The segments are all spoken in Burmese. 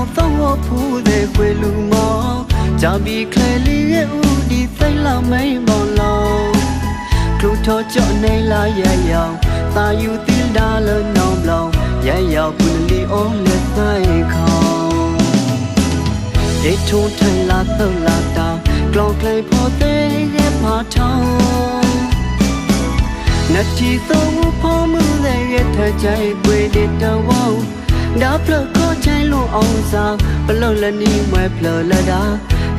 လောင်တော့ဝဖူးတဲ့ခွေလူမောကြပြီခလေလေးရဲ့ဦးဒီသိလာမိန်ဘောလုံးကလူထောကြော့နေလာရဲ့ရောင်သာယူတင်ဒါလနောင်ဘလောင်ရဲ့ရောက်ပူလီအောလက်ဆိုင်ခေါဒေထုံထိုင်လာတော့လာတာကလောင်ကလေးဖို့တဲ့ရဲ့ဖာထောင်းနတီတော့ဖို့မှုတဲ့ရဲ့ထကြိုက်ွေတဲ့တော့ ဒါဖလကိုချိုင်လို့အောင်စားဘလို့လည်းနီးမွဲဖလလတာ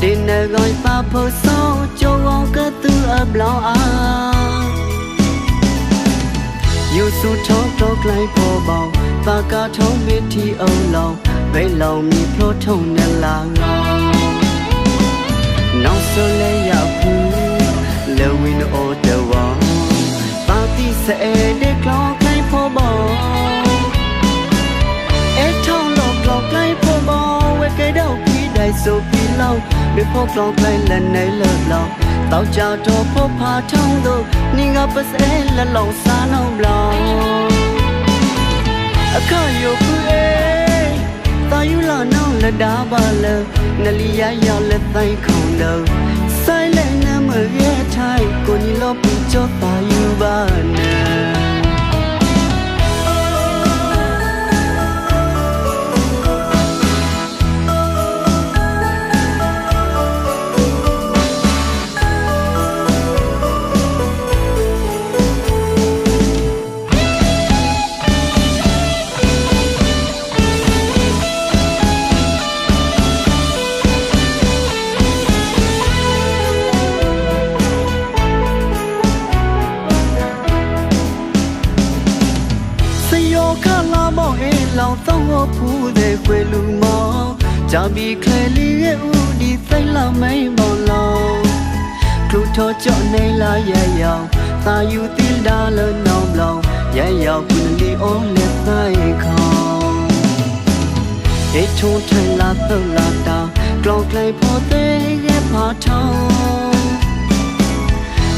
ဒီနေကိုပါဖို့ဆောကြောအောင်ကသူအဘလောင်းအားယူစုထောတော့ကလိုက်ပေါ်ပေါင်းပါကထုံးမီတီအောင်လောင်းဘဲလောင်မီဖလို့ထုံနေလာငေါနောက်ဆိုလဲရောက်ဘူးလေဝင်းအိုတော်ဝါပါတီစဲတဲ့က လောက်ဒီဖို့ကောင်းလိုက်လက်နေလောက်လောက်တောက်ကြတော့ဖို့ဖာထောင်းတော့နေငါပစဲလက်လောက်စားနှောင်းဘလောက်အခါယုတ်ဖူးအေးတာယူလာနောင်းလက်တာပါလနလီရရောက်လက်တိုင်းခုံတော့ဆိုင်လက်နမရဲ့ထိုင်ကိုညီလို့ပူချောတာယူပါနဲ့ လောင်တော့ဖူးတဲ့ခွေလူမောင်ကြပြီခလေလေးရဲ့ဦးဒီသိလာမိန်ဘောလောင်ကလူထောကြော့နေလာရဲ့ရောင်သာယူတင်ဒါလနောင်လောင်ရဲ့ရောက်ပူလီအောလက်ဆိုင်ခေါေထုံထိုင်လာတော့လာတာကလောင်ကလေးဖို့တဲ့ရဲ့ဖာထောင်း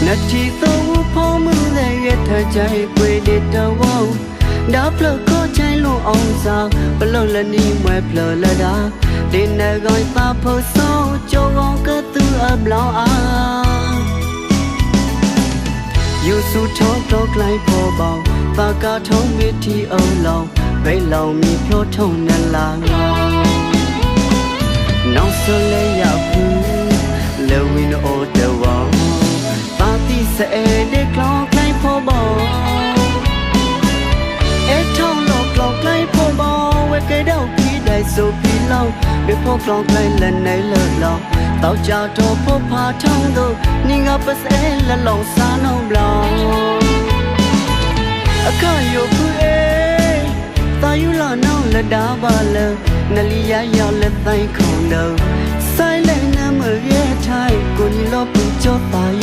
နတီတော့ဖို့မှုတဲ့ရဲ့ထကြိုက်ွေတဲ့တော့ ဒါဖလကိုချိုင်လို့အောင်စားဘလို့လနီမွဲဖလလတာဒီနေကိုပါဖို့ဆောကြောအောင်ကသူအဘလောင်းအားယူစုထောတော့ကလိုက်ပေါ်ပေါင်းပါကထုံးမီတီအောင်လောင်းဘဲလောင်မီဖြိုးထုံနေလာငေါနောက်ဆလဲရောက်ဘူးလေဝင်းအိုတဝါပါတီစဲ ဆိုပြီးလောက်ဒီဖို့ကောင်းလိုက်လက်နေလောလောတောက်ကြတော့ဖို့ဖာထောင်းတော့နေငါပစဲလလောင်စားနှောင်းဘလောင်အခါယုတ်ဖူးအေးတာယူလာနောင်းလက်တာပါလနလီရရောက်လက်တိုင်းခုံတော့ဆိုင်လက်နမရဲ့ထိုင်ကိုညီလို့ပူချတာယူပါနဲ့